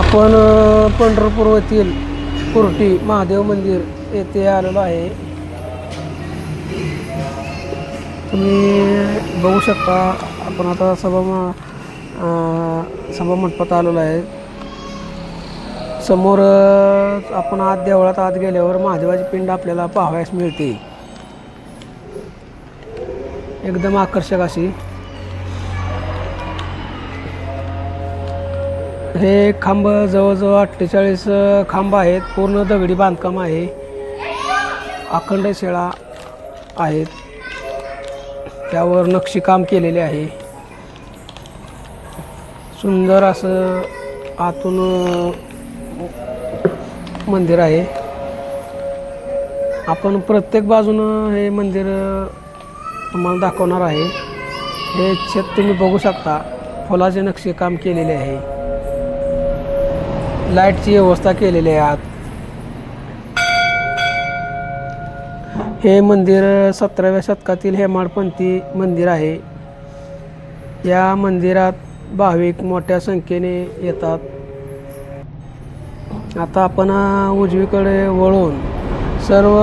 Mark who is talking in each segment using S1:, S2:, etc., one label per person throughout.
S1: आपण पंढरपूर पंढरपूरवरील कुर्टी महादेव मंदिर येथे आलेलो आहे. तुम्ही बघू शकता आपण आता सभा म सभा मंडपात आलेलो आहे. समोर आपण आत देवळात आत गेल्यावर महादेवाची पिंड आपल्याला पाहावयास मिळते. एकदम आकर्षक अशी. हे खांब जवळजवळ अठ्ठेचाळीस खांब आहेत. पूर्ण दगडी बांधकाम आहे. अखंड शेळा आहेत. त्यावर नक्षीकाम केलेले आहे. सुंदर असं आतून मंदिर आहे. आपण प्रत्येक बाजूनं हे मंदिर तुम्हाला दाखवणार आहे. हे छत तुम्ही बघू शकता. फुलाचे नक्षीकाम केलेले आहे. लाईटची व्यवस्था केलेली आहे आत. हे मंदिर सतराव्या शतकातील हेमाडपंथी मंदिर आहे. या मंदिरात भाविक मोठ्या संख्येने येतात. आता आपण उजवीकडे वळून सर्व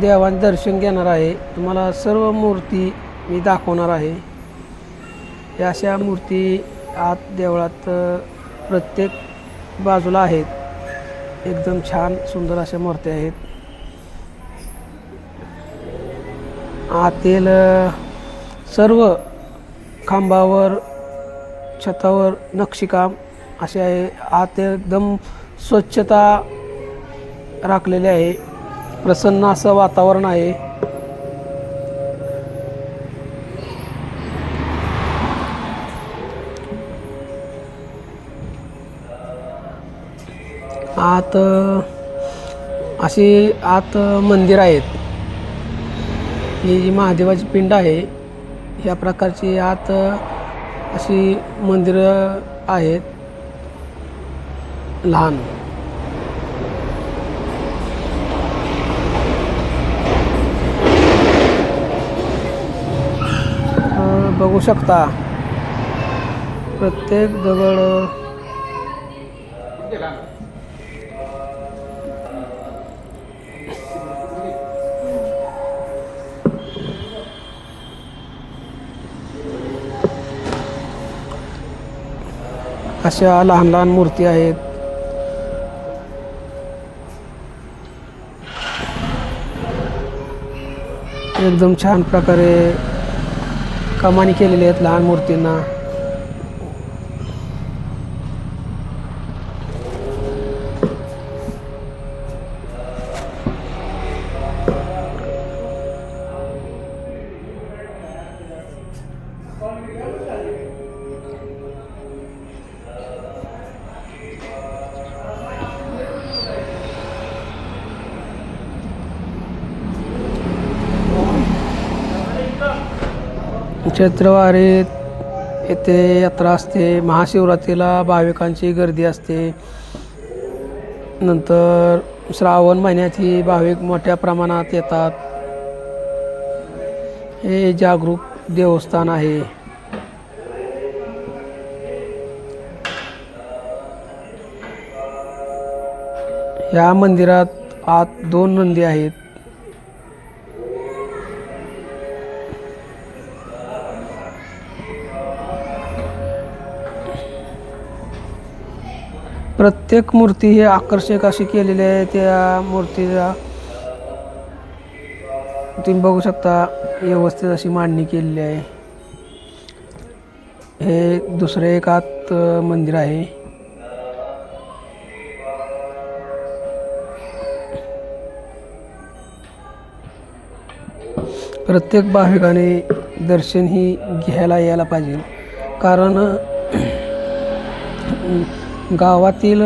S1: देवांचे दर्शन घेणार आहे. तुम्हाला सर्व मूर्ती मी दाखवणार आहे. या अशा मूर्ती आत देवळात प्रत्येक बाजूला आहेत. एकदम छान सुंदर अशा मूर्त्या आहेत. आतील सर्व खांबावर छतावर नक्षीकाम असे आहे. आत एकदम स्वच्छता राखलेली आहे. प्रसन्न असं वातावरण आहे. आत असे अशी आत मंदिर आहेत. ही जी महादेवाची पिंड आहे ह्या प्रकारची आत अशी मंदिरं आहेत. लहान. बघू शकता. प्रत्येक दगड अशा लहान लहान मूर्ती आहेत. एकदम छान प्रकारे कमानी केलेली आहेत लहान मूर्तींना. चैत्रवारीत येथे यात्रा असते. महाशिवरात्रीला भाविकांची गर्दी असते. नंतर श्रावण महिन्यात ही भाविक मोठ्या प्रमाणात येतात. हे जागरूक देवस्थान आहे. या मंदिरात आत दोन नंदी आहेत. प्रत्येक मूर्ती ही आकर्षक अशी केलेली आहे. त्या मूर्तीला तुम्ही बघू शकता व्यवस्थित अशी मांडणी केलेली आहे. हे दुसरे एक आत मंदिर आहे. प्रत्येक भाविकाने दर्शन ही घ्यायला यायला पाहिजे. कारण गावातील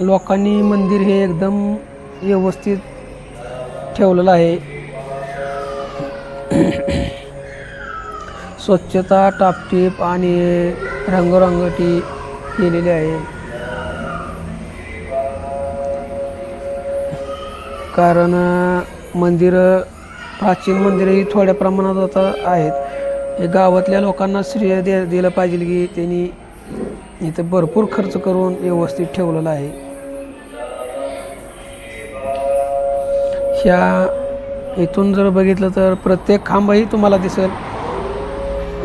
S1: लोकांनी मंदिर हे एकदम व्यवस्थित ठेवलेलं आहे. स्वच्छता टापटीप आणि रंगरंगटी केलेली आहे. कारण मंदिर प्राचीन मंदिरही थोड्या प्रमाणात आता आहेत. हे गावातल्या लोकांना श्रेय दे दिलं पाहिजे की त्यांनी इथं भरपूर खर्च करून व्यवस्थित ठेवलेलं आहे. ह्या इथून जर बघितलं तर प्रत्येक खांबही तुम्हाला दिसेल.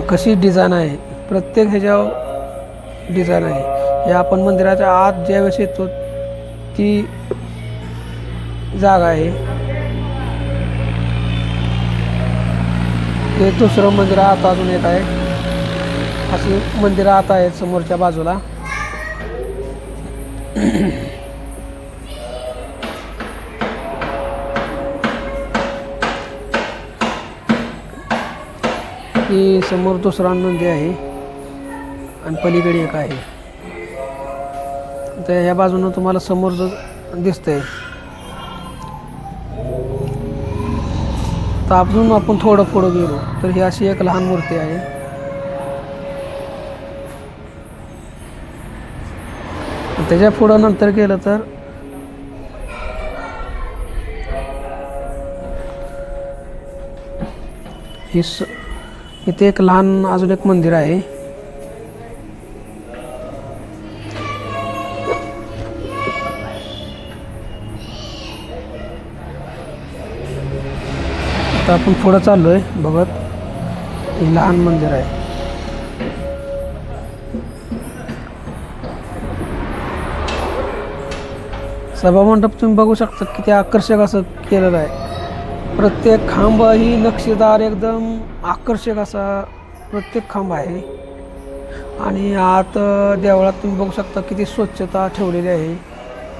S1: कशी डिझाईन आहे. प्रत्येक ह्याच्यावर डिझाईन आहे. या आपण मंदिराच्या आत ज्यावेळेस येतो ती जागा आहे. हे दुसरं मंदिर आता अजून एक आहे. अशी मंदिरं आता आहेत समोरच्या बाजूला. ही समोर दुसरा नंदी आहे आणि पलीकडे एक आहे. तर ह्या बाजूनं तुम्हाला समोर दिसतंय तर अजून आपण थोडं पुढं गेलो तर ही अशी एक लहान मूर्ती आहे. त्याच्या पुढं नंतर गेलं तर? ही स इथे एक लहान अजून एक मंदिर आहे. आता आपण पुढं चाललोय बघत. हे लहान मंदिर आहे. सभामंडप तुम्ही बघू शकता किती आकर्षक असं केलेलं आहे. प्रत्येक खांब ही नक्षीदार एकदम आकर्षक असा प्रत्येक खांब आहे. आणि आत देवळात तुम्ही बघू शकता किती स्वच्छता ठेवलेली आहे.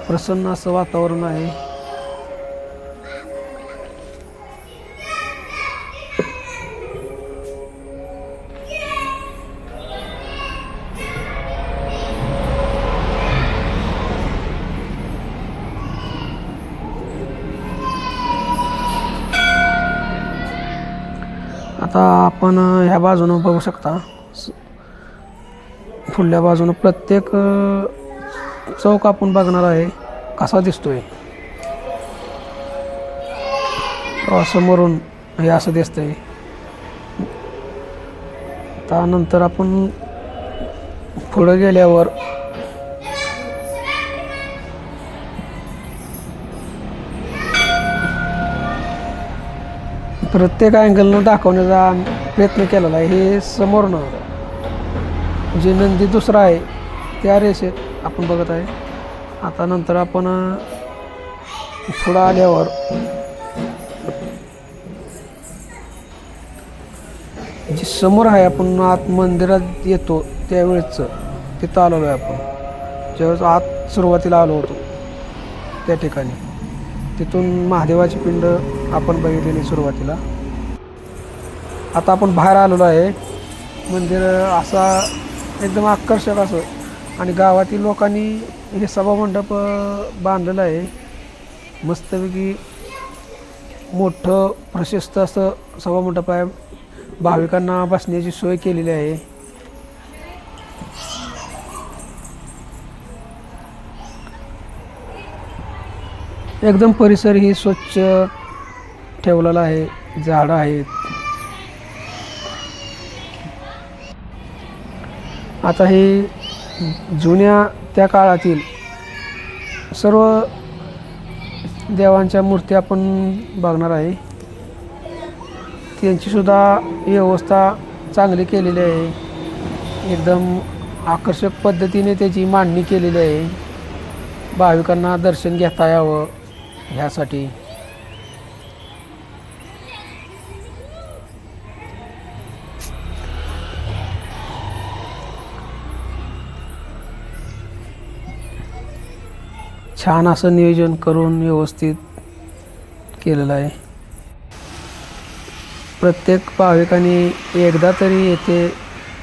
S1: प्रसन्न असं वातावरण आहे. बाजूनं बघू शकता. पुढल्या बाजूनं प्रत्येक चौक आपण बघणार आहे कसा दिसतोय. समोरून हे असं दिसतंय. त्यानंतर आपण पुढं गेल्यावर प्रत्येक अँगलनं दाखवण्याचा प्रयत्न केलेला आहे. हे समोरनं जे नंदी दुसरा आहे त्या रेषेत आपण बघत आहे. आता नंतर आपण पुढं आल्यावर जे समोर आहे आपण आत मंदिरात येतो त्यावेळेचं तिथं आलेलो आहे आपण. ज्यावेळेस आत सुरुवातीला आलो होतो त्या ठिकाणी. तिथून महादेवाची पिंड आपण बघितलेली सुरुवातीला. आता आपण बाहेर आलेलो आहे. मंदिर असा एकदम आकर्षक असं. आणि गावातील लोकांनी हे सभामंडप बांधलेलं आहे. मस्तपैकी मोठं प्रशस्त असं सभामंडप आहे. भाविकांना बसण्याची सोय केलेली आहे. एकदम परिसर ही स्वच्छ ठेवलेला आहे झाडं आहेत. आता हे जुन्या त्या काळातील सर्व देवांच्या मूर्ती आपण बघणार आहे. त्यांचीसुद्धा व्यवस्था चांगली केलेली आहे. एकदम आकर्षक पद्धतीने त्याची मांडणी केलेली आहे. भाविकांना दर्शन घेता यावं ह्यासाठी. छान असं नियोजन करून व्यवस्थित केलेलं आहे. प्रत्येक भाविकाने एकदा तरी येथे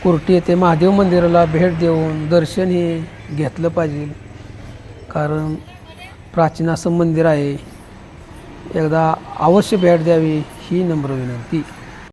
S1: कुर्टी येथे महादेव मंदिराला भेट देऊन दर्शन हे घेतलं पाहिजे. कारण प्राचीन असं मंदिर आहे. एकदा अवश्य भेट द्यावी ही नम्र विनंती.